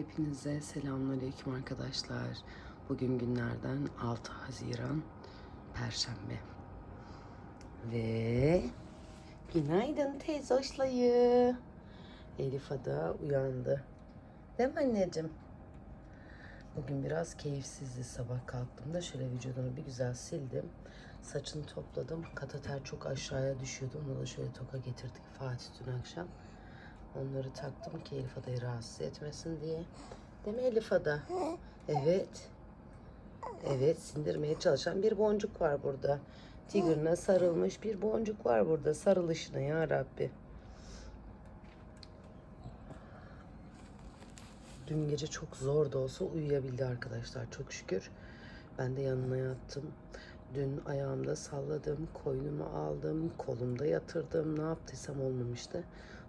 Hepinize selamünaleyküm arkadaşlar. Bugün günlerden 6 Haziran Perşembe. Ve günaydın teyze hoşlayı. Elif Ada uyandı. Değil mi anneciğim? Bugün biraz keyifsizdi sabah kalktığımda. Şöyle vücudunu bir güzel sildim. Saçını topladım. Katater çok aşağıya düşüyordu. Onu da şöyle toka getirdik Fatih dün akşam. Onları taktım ki Elif Ada'yı rahatsız etmesin diye. Değil mi Elif Ada? Evet. Evet sindirmeye çalışan bir boncuk var burada. Tigırına sarılmış bir boncuk var burada. Sarılışına ya Rabbi. Dün gece çok zor da olsa uyuyabildi arkadaşlar çok şükür. Ben de yanına yattım. Dün ayağımda salladım, koynuma aldım, kolumda yatırdım. Ne yaptıysam olmamıştı.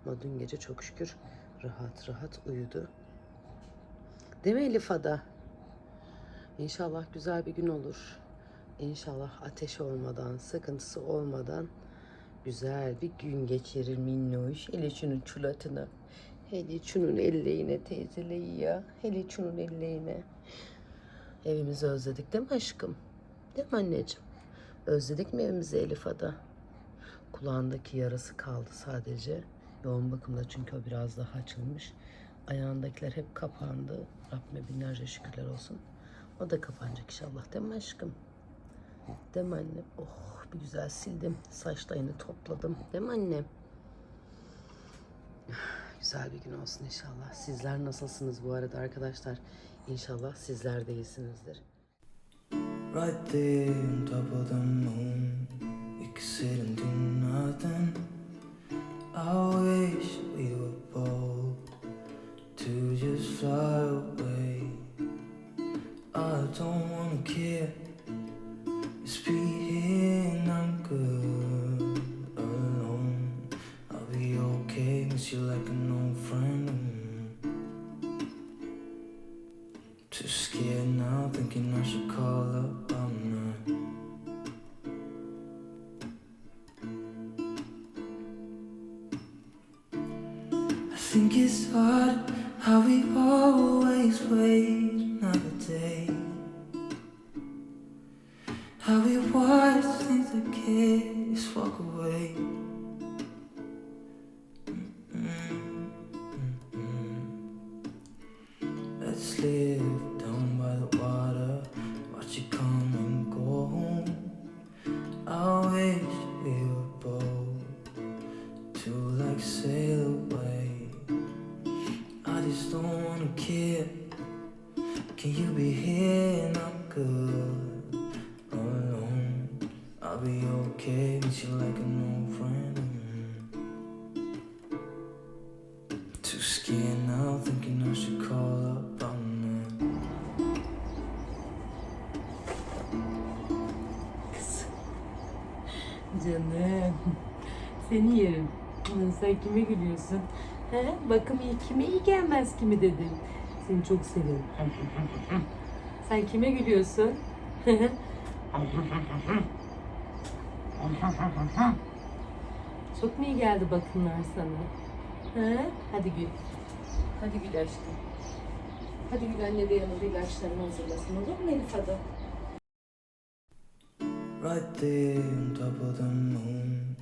Ama dün gece çok şükür rahat rahat uyudu. Değil mi Elif? İnşallah güzel bir gün olur. İnşallah ateş olmadan, sıkıntısı olmadan güzel bir gün geçirir minnoş. Hele şunun çulatına. Hele şunun elleğine teyzeleyi ya. Hele şunun elleğine. Evimizi özledik değil mi aşkım? Değil mi anneciğim? Özledik mi evimizi Elif Ada? Kulağındaki yarası kaldı sadece. Yoğun bakımda çünkü o biraz daha açılmış. Ayağındakiler hep kapandı. Rabbime binlerce şükürler olsun. O da kapanacak inşallah değil mi aşkım? Değil mi annem? Oh bir güzel sildim. Saçlarını topladım. Değil mi annem? Güzel bir gün olsun inşallah. Sizler nasılsınız bu arada arkadaşlar? İnşallah sizler de iyisinizdir. Right there on top of the moon, we could I wish we were bold to just fly away. I don't wanna care, think it's hard how we always wait miss you like an old friend. Too scared now, thinking I should call up. I'm not. Canım. Seni yerim. Sen kime gülüyorsun? He? Bakım iyi kime iyi gelmez kimi dedim. Seni çok seviyorum. Sen kime gülüyorsun? çok mu iyi geldi bakımlar sana? He? Hadi gül. Hadi gül aşkım. Hadi gül anne de yanında ilaçlarını hazırlasın olur mu Elif Ada? Right there on top of the moon,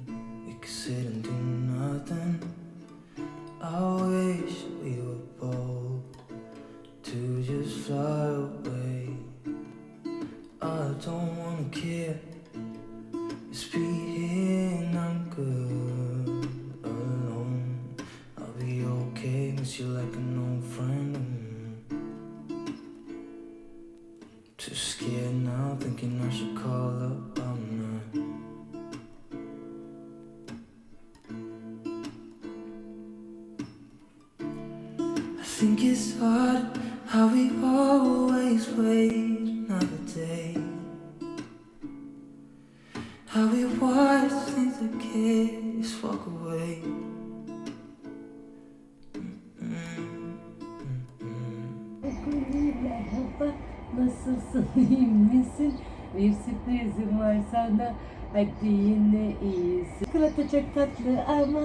Merhaba, nasılsın, iyi misin? Bir sürprizim var sana, hadi yine iyisin. Çikolata çok tatlı ama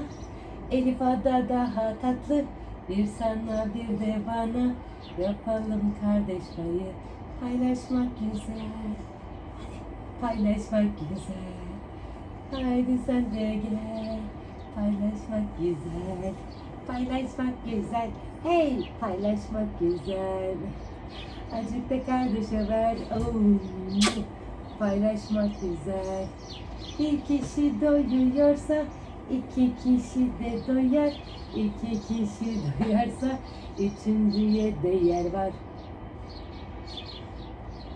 Elif Ada daha tatlı. Bir sana bir de bana yapalım kardeş payı. Paylaşmak güzel. Paylaşmak güzel. Haydi sen de gel. Paylaşmak güzel. Paylaşmak güzel. Hey paylaşmak güzel. Azıcık da kardeşe ver. Paylaşmak güzel. Bir kişi doyuyorsa iki kişi de doyar. İki kişi doyarsa üçüncüye de yer var.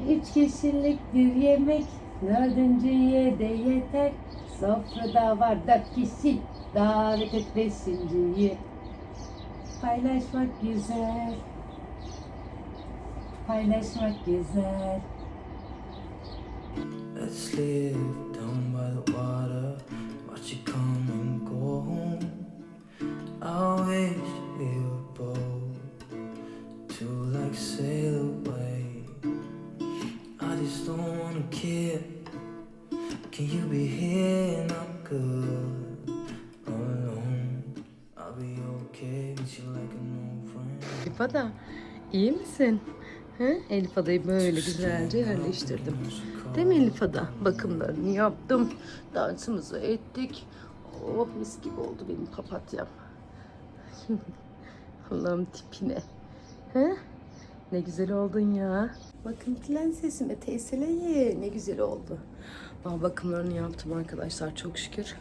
Üç kişilik bir yemek dördüncüye de yeter. Sofrada var dört kişi davet et beşinciyi. Paylaşmak güzel. Paylaşmak güzel. Let's live down by the water. Watch you come and go home. I wish we were both to like sail away. I just don't wanna care. Can you be here and I'm good alone? I'll be okay with you like an old friend. Elif Ada iyi misin? He? Elif Ada'yı böyle güzelce yerleştirdim. Değil mi Elif Ada? Bakımlarını yaptım. Dansımızı ettik. Oh mis gibi oldu benim papatyam. Allah'ım tipine. He? Ne güzel oldun ya. Bakın prensesime teyseleye ne güzel oldu. Aa, bakımlarını yaptım arkadaşlar çok şükür.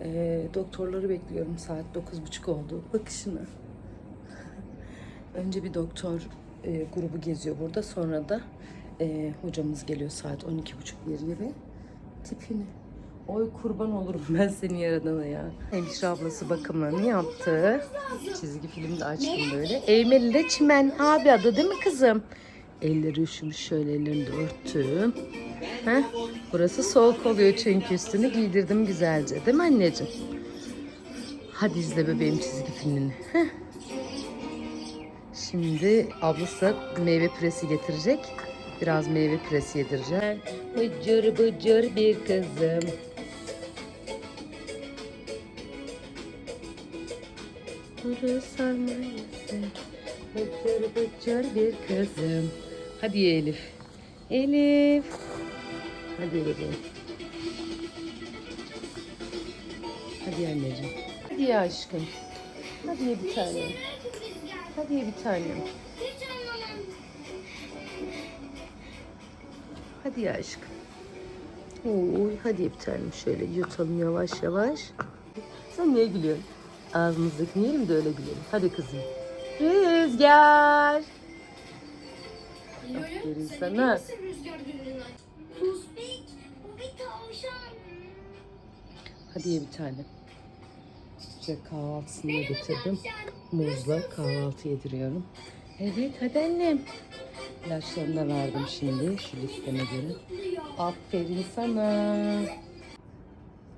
Ee, doktorları bekliyorum saat 9.30 oldu. Bakışını. Önce bir doktor e, grubu geziyor burada. Sonra da e, hocamız geliyor saat 12.30 bir gibi. Tipini. Oy kurban olurum ben seni yaradana ya. Hemşire ablası bakımlarını yaptı. Çizgi film de açtım böyle. Eğmelinde çimen abi adı değil mi kızım? Elleri üşümüş şöyle ellerini de örttüm. Heh, Burası soğuk oluyor çünkü üstünü giydirdim güzelce. Değil mi anneciğim? Hadi izle bebeğim çizgi filmini. Heh. Şimdi ablası meyve püresi getirecek. Biraz meyve püresi yedireceğim. Bıcır bıcır bir kızım. Kuru sarmayası. Bıcır bıcır bir kızım. Hadi Elif. Elif. Hadi Elif. Hadi anneciğim. Hadi ya aşkım. Hadi bir tane. Hadi bir tane. Hadi ya aşkım. Oy, hadi bir tane şöyle yutalım yavaş yavaş. Sen niye gülüyorsun? Ağzımızdakini yiyelim de öyle gülelim. Hadi kızım. Rüzgar. Aferin sana. Hadi ye bir tane. İşte kahvaltısını da getirdim. Muzla kahvaltı yediriyorum. Evet hadi annem. İlaçlarını da verdim şimdi şu listeme göre. Aferin sana.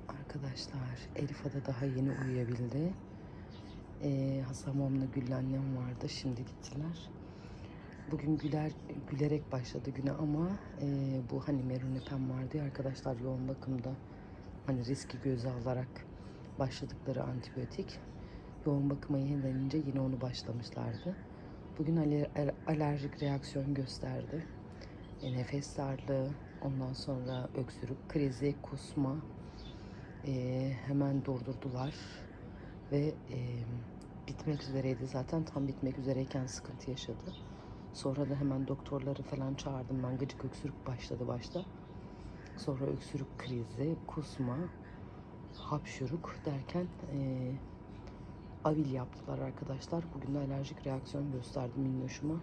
Arkadaşlar Elif Ada daha yeni uyuyabildi. Ee, Hasan Mam'la Gül annem vardı. Şimdi gittiler. Bugün güler gülerek başladı güne ama e, bu hani Meronepen vardı ya arkadaşlar yoğun bakımda hani riski göze alarak başladıkları antibiyotik yoğun bakıma yenilenince yine onu başlamışlardı. Bugün al- alerjik reaksiyon gösterdi. E, nefes darlığı, ondan sonra öksürük krizi, kusma e, hemen durdurdular ve e, bitmek üzereydi zaten tam bitmek üzereyken sıkıntı yaşadı. Sonra da hemen doktorları falan çağırdım ben gıcık öksürük başladı başta. Sonra öksürük krizi, kusma, hapşuruk derken eee avil yaptılar arkadaşlar. Bugün de alerjik reaksiyon gösterdi minnoşuma.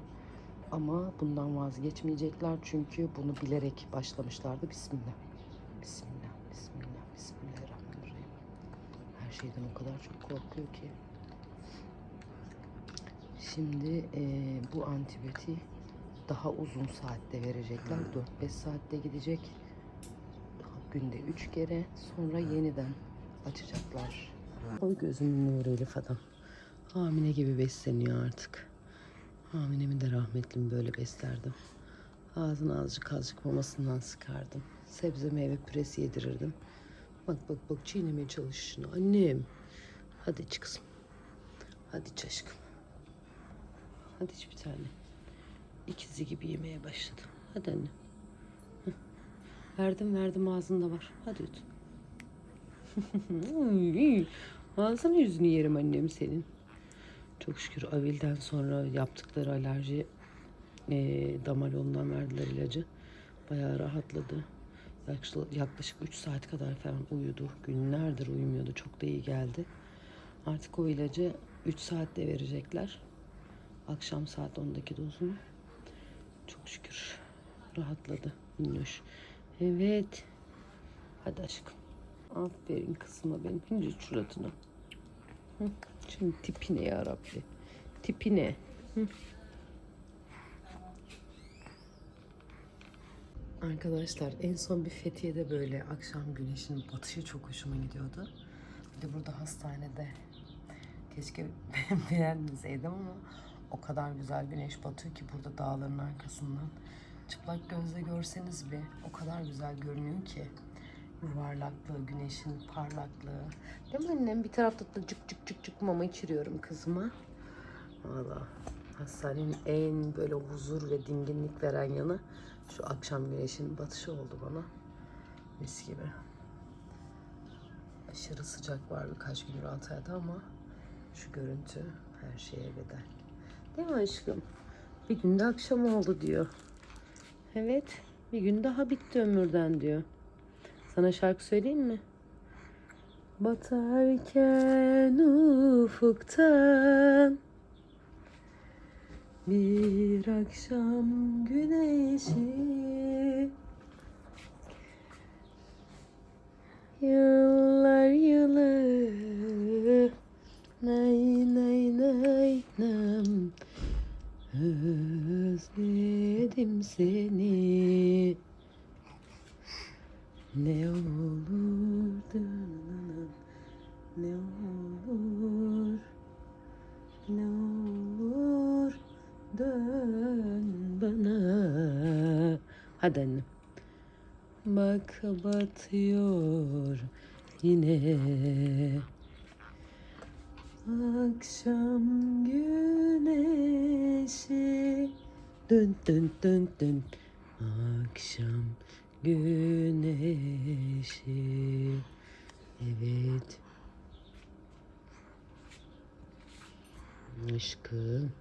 Ama bundan vazgeçmeyecekler çünkü bunu bilerek başlamışlardı. Bismillah. Bismillah, bismillah, bismillahirrahmanirrahim. Her şeyden o kadar çok korkuyor ki. Şimdi eee, bu antibiyotiği daha uzun saatte verecekler. 4-5 saatte gidecek. Günde 3 kere sonra yeniden açacaklar. Oy gözümün nuru Elif adam. Hamile gibi besleniyor artık. Haminemi de rahmetlim böyle beslerdim. Ağzına azıcık azıcık mamasından sıkardım. Sebze meyve püresi yedirirdim. Bak bak bak çiğnemeye çalış şunu. Annem. Hadi iç kızım. Hadi iç aşkım. Hadi iç bir tane. İkizi gibi yemeye başladı. Hadi anne. Verdim verdim ağzında var. Hadi yut. Ağzını yüzünü yerim annem senin. Çok şükür Avil'den sonra yaptıkları alerji e, damar yolundan verdiler ilacı. Bayağı rahatladı. Yaklaşık 3 saat kadar falan uyudu. Günlerdir uyumuyordu. Çok da iyi geldi. Artık o ilacı 3 saatte verecekler. Akşam saat 10'daki dozunu. Çok şükür rahatladı minnoş. Evet. Hadi aşkım. Aferin kızıma benim. Hinci suratına. Şimdi tipine ya Rabbi. Tipine. Arkadaşlar en son bir Fethiye'de böyle akşam güneşin batışı çok hoşuma gidiyordu. Bir de burada hastanede keşke beğenmeseydim ama o kadar güzel güneş batıyor ki burada dağların arkasından. Çıplak gözle görseniz bir o kadar güzel görünüyor ki. Yuvarlaklığı, güneşin parlaklığı. Değil mi annem? Bir tarafta da cık cık cık cık mama içiriyorum kızıma. Valla hastanenin en böyle huzur ve dinginlik veren yanı şu akşam güneşin batışı oldu bana. Mis gibi. Aşırı sıcak var birkaç gündür Antalya'da ama şu görüntü her şeye bedel. Değil mi aşkım? Bir günde akşam oldu diyor. Evet, bir gün daha bitti ömürden diyor. Sana şarkı söyleyeyim mi? Batarken ufuktan bir akşam güneşi Yıllar yılı Nay nay nay nam Özledim seni Ne olur Ne olur Ne olur Dön bana. Hadi annem Bak batıyor yine. Akşam güneşi. Dön dön dön dön Akşam güneşi Evet Aşkım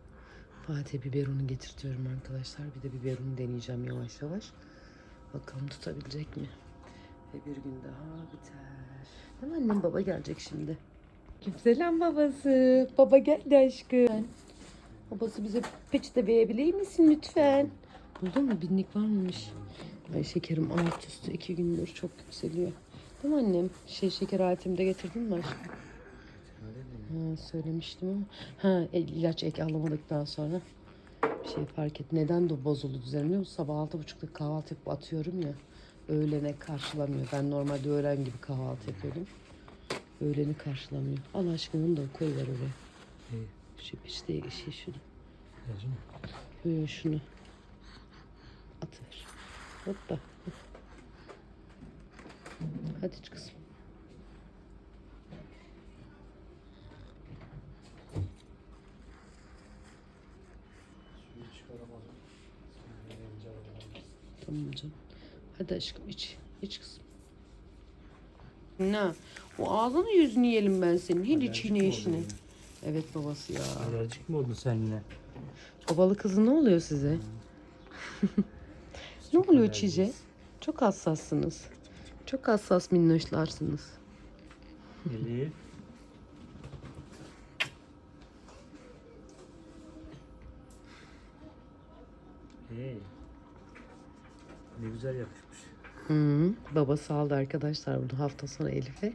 Fatih biberonu getirtiyorum arkadaşlar. Bir de biberonu deneyeceğim yavaş yavaş. Bakalım tutabilecek mi? Ve bir gün daha biter. Değil mi annem baba gelecek şimdi. Selam babası. Baba geldi aşkım. Babası bize peçete verebilir misin lütfen? Buldun mu? Binlik var mıymış? Ay şekerim alt üstü iki gündür çok yükseliyor. Değil mi annem? Şey şeker aletimi de getirdin mi aşkım? Ha, söylemiştim ama. Ha e, ilaç ek alamadıktan sonra bir şey fark et. Neden de bozuldu düzenim biliyor musun? Sabah altı buçukta kahvaltı yapıp atıyorum ya. Öğlene karşılamıyor. Ben normalde öğlen gibi kahvaltı yapıyordum. Öğleni karşılamıyor. Allah aşkına onu da koy ver oraya. İyi. Şu işte şey şunu. Yazın mı? Böyle şunu. Hoppa. Hadi çık kızım. Tamam canım. Hadi aşkım iç. İç kızım. Ne? O ağzını yüzünü yiyelim ben senin. Hiç Alerjik mi işine. oldun Evet babası ya. Alerjik mi oldun sen yine? Babalı kızı ne oluyor size? ne oluyor Çice? Çok hassassınız. Çok hassas minnoşlarsınız. Elif. Hey. Ne güzel yakışmış. Hı, babası aldı arkadaşlar bunu hafta sonu Elif'e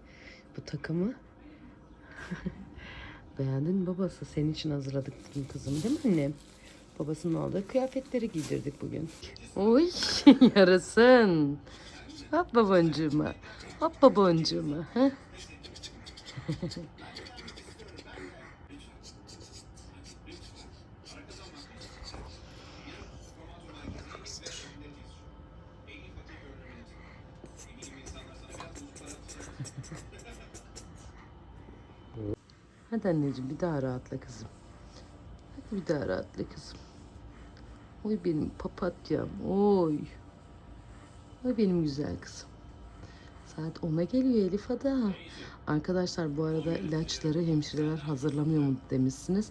bu takımı. Beğendin mi babası? Senin için hazırladık kızım değil mi annem? Babasının aldığı kıyafetleri giydirdik bugün. Oy yarasın. Hop babacığıma. Hop babacığıma. Ha? Hadi anneciğim bir daha rahatla kızım. Hadi Bir daha rahatla kızım. Oy benim papatyam. Oy. Oy benim güzel kızım. Saat 10'a geliyor Elif Ada. Arkadaşlar bu arada ilaçları hemşireler hazırlamıyor mu demişsiniz.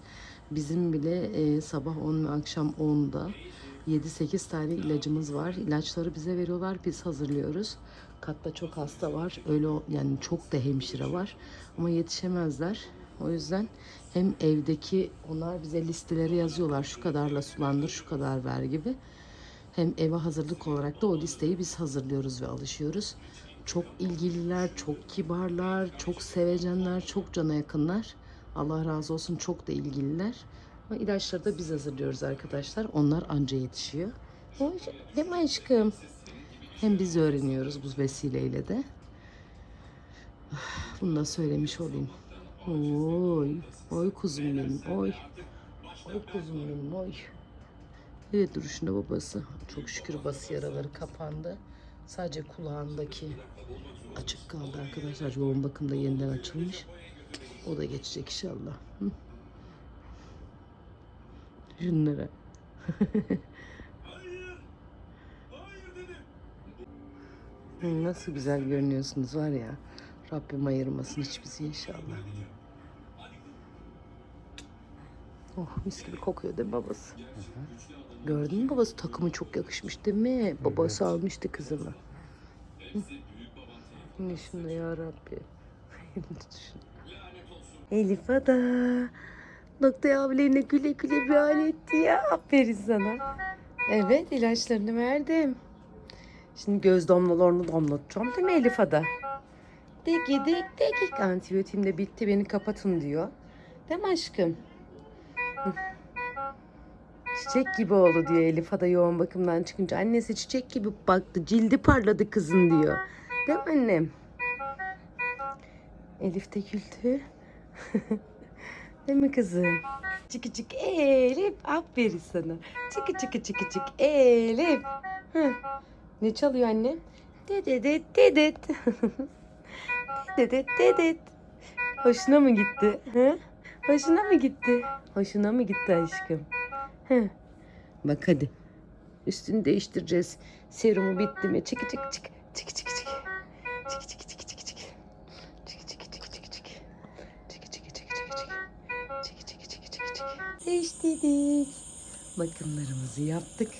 Bizim bile e, sabah 10 ve akşam 10'da 7-8 tane ilacımız var. İlaçları bize veriyorlar, biz hazırlıyoruz. Katta çok hasta var. Öyle yani çok da hemşire var. Ama yetişemezler. O yüzden hem evdeki onlar bize listeleri yazıyorlar. Şu kadarla sulandır, şu kadar ver gibi. Hem eve hazırlık olarak da o listeyi biz hazırlıyoruz ve alışıyoruz. Çok ilgililer, çok kibarlar, çok sevecenler, çok cana yakınlar. Allah razı olsun çok da ilgililer. Ama ilaçları da biz hazırlıyoruz arkadaşlar. Onlar anca yetişiyor. Hoş, değil mi aşkım? Hem biz öğreniyoruz bu vesileyle de. Bunu da söylemiş olayım. Oy, oy kuzum benim, oy. Oy kuzum benim, oy. Evet duruşunda babası. Çok şükür bası yaraları kapandı. Sadece kulağındaki açık kaldı arkadaşlar. Yoğun bakımda yeniden açılmış. O da geçecek inşallah. Hı. Şunlara. Nasıl güzel görünüyorsunuz var ya. Rabbim ayırmasın hiç bizi inşallah. Oh mis gibi kokuyor değil mi babası? Gördün mü babası takımı çok yakışmış değil mi? Babası almıştı kızını. Hı. Ne şimdi ya Rabbi. Elif Ada. Noktaya abilerine güle güle bir etti ya. Aferin sana. Evet ilaçlarını verdim. Şimdi göz damlalarını damlatacağım değil mi Elif Ada? Dik dik dik. Antibiyotiğim de bitti beni kapatın diyor. Değil mi aşkım? Çiçek gibi oldu diyor Elif Ada yoğun bakımdan çıkınca. Annesi çiçek gibi baktı. Cildi parladı kızın diyor. Değil mi annem? Elif de güldü. Değil mi kızım? Çıkı çık Elif. Aferin sana. Çıkı çıkı çıkı çık Elif. Hı. Ne çalıyor anne? Dededet dedet. dedet dedet. Hoşuna mı gitti? Hı? Hoşuna mı gitti? Hoşuna mı gitti aşkım? Hı. Bak hadi. Üstünü değiştireceğiz. Serumu bitti mi? Çık çık çık. Çık çık çık. Çık çık çık çık çık. Çık çık çık çık çık. Çık çık çık çık çık. Çık çık çık çık çık. Değiştirdik. Bakımlarımızı yaptık.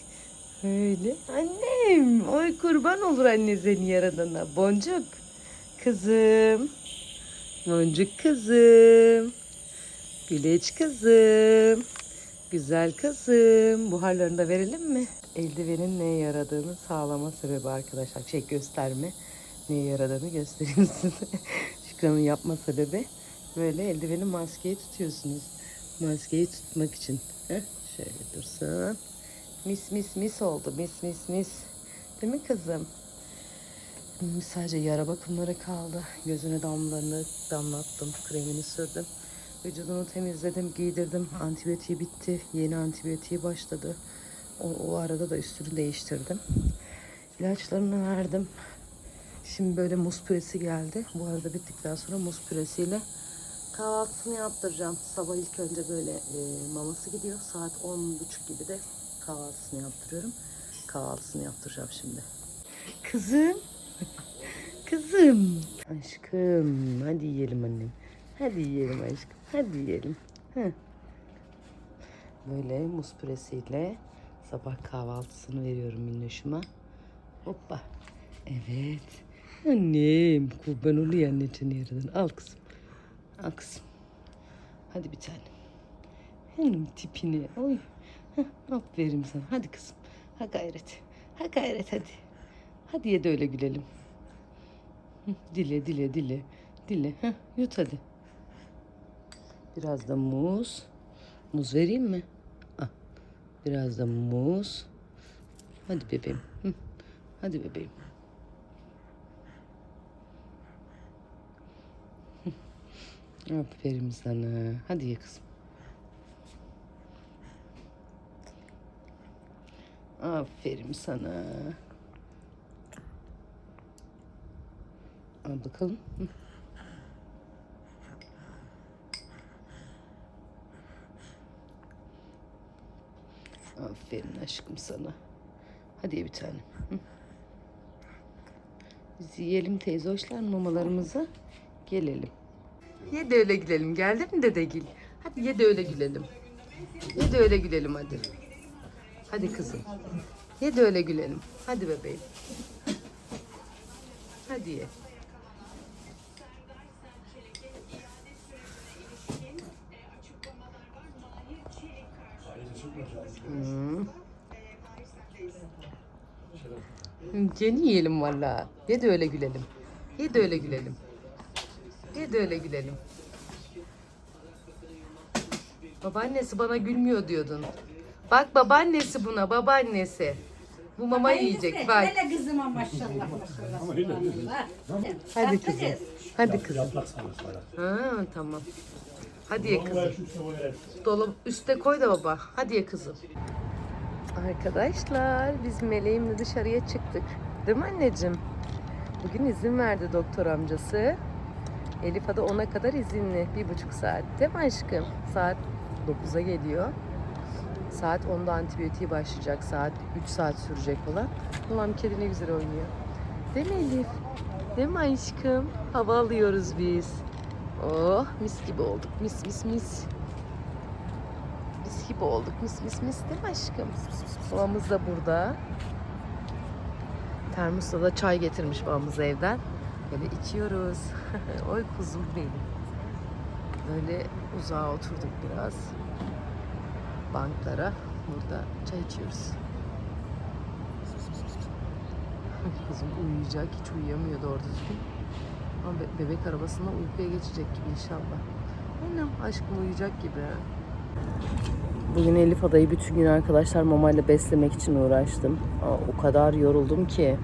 Öyle. Annem. Oy kurban olur anne seni yaradana. Boncuk. Kızım. Boncuk kızım. Güleç kızım. Güzel kızım. Buharlarını da verelim mi? Eldivenin neye yaradığını sağlama sebebi arkadaşlar. Şey gösterme. Neye yaradığını göstereyim size. Şükran'ın yapma sebebi. Böyle eldiveni maskeyi tutuyorsunuz. Maskeyi tutmak için. Heh, şöyle dursun. Mis mis mis oldu. Mis mis mis. Değil mi kızım? Sadece yara bakımları kaldı. Gözüne damlalarını damlattım. Kremini sürdüm. Vücudunu temizledim, giydirdim. Antibiyotiği bitti. Yeni antibiyotiği başladı. O, o arada da üstünü değiştirdim. İlaçlarını verdim. Şimdi böyle muz püresi geldi. Bu arada bittikten sonra muz püresiyle kahvaltısını yaptıracağım. Sabah ilk önce böyle e, maması gidiyor. Saat 10.30 gibi de kahvaltısını yaptırıyorum. Kahvaltısını yaptıracağım şimdi. Kızım. Kızım. Aşkım. Hadi yiyelim annem. Hadi yiyelim aşkım. Hadi yiyelim. Böyle muz püresiyle sabah kahvaltısını veriyorum minnoşuma. Hoppa. Evet. Annem kurban oluyor anneciğin yerinden. Al kızım. Al kızım. Hadi bir tane. Hem tipini. Oy. Heh, aferin sana. Hadi kızım. Ha gayret. Ha gayret hadi. Hadi ye de öyle gülelim. Dile dile dile. Dile. Heh, yut hadi. Biraz da muz. Muz vereyim mi? Al. Biraz da muz. Hadi bebeğim. Hadi bebeğim. Aferin sana. Hadi ye kızım. Aferin sana. Al bakalım. Aferin aşkım sana. Hadi bir tane. Biz yiyelim teyze hoşlar mamalarımızı. Gelelim. Ye de öyle gülelim. Geldi mi dedegil? Hadi ye de öyle gülelim. Ye de öyle gülelim hadi. Hadi kızım. Ye de öyle gülelim. Hadi bebeğim. Hadi ye. Yeni yiyelim valla. Ye de öyle gülelim. Ye de öyle gülelim. Ye de öyle gülelim. Babaannesi bana gülmüyor diyordun. Bak babaannesi buna babaannesi. Bu mama yiyecek bak. Hele kızıma maşallah maşallah. Hadi kızım. Hadi kızım. Ha tamam. Hadi ye kızım. Dolap üste koy da baba. Hadi ye kızım. Arkadaşlar biz meleğimle dışarıya çıktık. Değil mi anneciğim? Bugün izin verdi doktor amcası. Elif Ada 10'a kadar izinli. Bir buçuk saat. Değil mi aşkım? Saat 9'a geliyor. Saat 10'da antibiyotiği başlayacak. Saat 3 saat sürecek olan. Ulan kedi ne güzel oynuyor. Değil mi Elif? Değil mi aşkım? Hava alıyoruz biz. Oh mis gibi olduk. Mis mis mis. Gibi olduk. Mis mis mis değil mi aşkım? Babamız da burada. Termosla da çay getirmiş babamız evden. Böyle içiyoruz. Oy kuzum benim. Böyle uzağa oturduk biraz. Banklara. Burada çay içiyoruz. Kızım uyuyacak. Hiç uyuyamıyor doğru düzgün. Ama be- bebek arabasında uykuya geçecek gibi inşallah. Aynen aşkım uyuyacak gibi. Bugün Elif Adayı bütün gün arkadaşlar mamayla beslemek için uğraştım. Aa, O kadar yoruldum ki.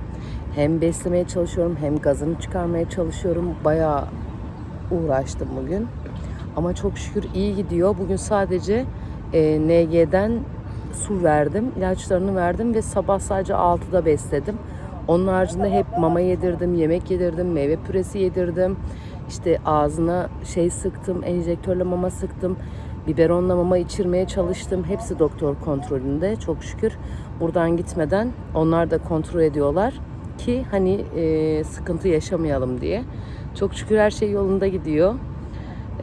Hem beslemeye çalışıyorum hem gazını çıkarmaya çalışıyorum. Bayağı uğraştım bugün. Ama çok şükür iyi gidiyor. Bugün sadece e, NG'den su verdim, ilaçlarını verdim ve sabah sadece 6'da besledim. Onun haricinde hep mama yedirdim, yemek yedirdim, meyve püresi yedirdim. İşte ağzına şey sıktım, enjektörle mama sıktım. Biberonla mama içirmeye çalıştım. Hepsi doktor kontrolünde çok şükür. Buradan gitmeden onlar da kontrol ediyorlar ki hani e, sıkıntı yaşamayalım diye. Çok şükür her şey yolunda gidiyor.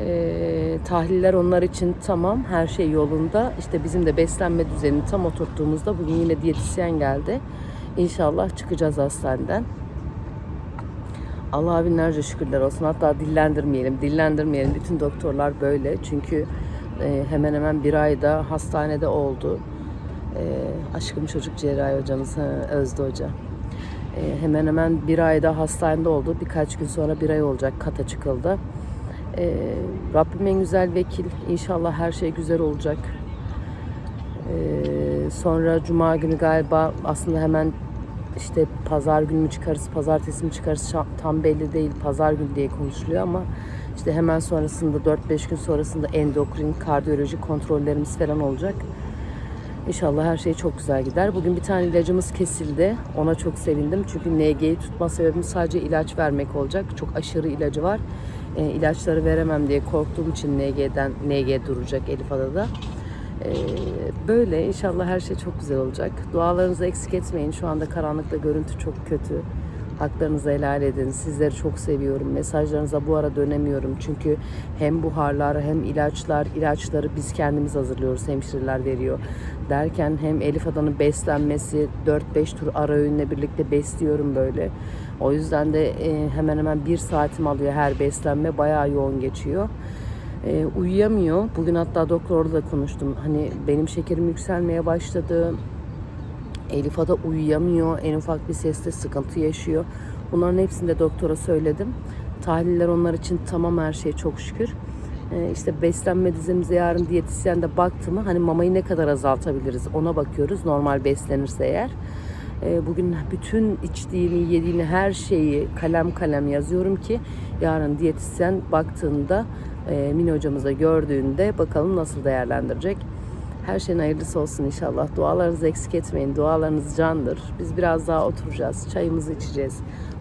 E, tahliller onlar için tamam, her şey yolunda. İşte bizim de beslenme düzenini tam oturttuğumuzda bugün yine diyetisyen geldi. İnşallah çıkacağız hastaneden. Allah'a binlerce şükürler olsun. Hatta dillendirmeyelim, dillendirmeyelim. Bütün doktorlar böyle. Çünkü e, hemen hemen bir ayda hastanede oldu. E, aşkım çocuk cerrahi hocamız Özde Hoca. E, hemen hemen bir ayda hastanede oldu. Birkaç gün sonra bir ay olacak kata çıkıldı. E, Rabbim en güzel vekil. İnşallah her şey güzel olacak. E, sonra Cuma günü galiba aslında hemen işte pazar günü mü çıkarız, pazartesi mi çıkarız tam belli değil. Pazar günü diye konuşuluyor ama işte hemen sonrasında 4-5 gün sonrasında endokrin, kardiyoloji kontrollerimiz falan olacak. İnşallah her şey çok güzel gider. Bugün bir tane ilacımız kesildi. Ona çok sevindim. Çünkü NG'yi tutma sebebim sadece ilaç vermek olacak. Çok aşırı ilacı var. E, ilaçları veremem diye korktuğum için NG'den NG duracak Elif Adada. Ee, böyle inşallah her şey çok güzel olacak. Dualarınızı eksik etmeyin. Şu anda karanlıkta görüntü çok kötü. Haklarınızı helal edin. Sizleri çok seviyorum. Mesajlarınıza bu ara dönemiyorum. Çünkü hem buharlar hem ilaçlar, ilaçları biz kendimiz hazırlıyoruz. Hemşireler veriyor. Derken hem Elif Adan'ın beslenmesi 4-5 tur ara öğünle birlikte besliyorum böyle. O yüzden de e, hemen hemen bir saatim alıyor her beslenme. Bayağı yoğun geçiyor. Ee, uyuyamıyor. Bugün hatta doktorla da konuştum. Hani benim şekerim yükselmeye başladı. Elif Ada uyuyamıyor. En ufak bir seste sıkıntı yaşıyor. Bunların hepsini de doktora söyledim. Tahliller onlar için tamam her şey çok şükür. Ee, işte beslenme dizimize yarın diyetisyen de baktı mı hani mamayı ne kadar azaltabiliriz ona bakıyoruz normal beslenirse eğer. Ee, bugün bütün içtiğini, yediğini her şeyi kalem kalem yazıyorum ki yarın diyetisyen baktığında e, Mine hocamıza gördüğünde bakalım nasıl değerlendirecek. Her şeyin hayırlısı olsun inşallah. Dualarınızı eksik etmeyin. Dualarınız candır. Biz biraz daha oturacağız. Çayımızı içeceğiz.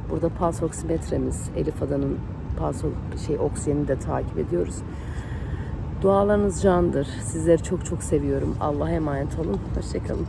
Burada pulse oksimetremiz, Elif Adan'ın pulse şey oksijeni de takip ediyoruz. Dualarınız candır. Sizleri çok çok seviyorum. Allah'a emanet olun. Hoşçakalın.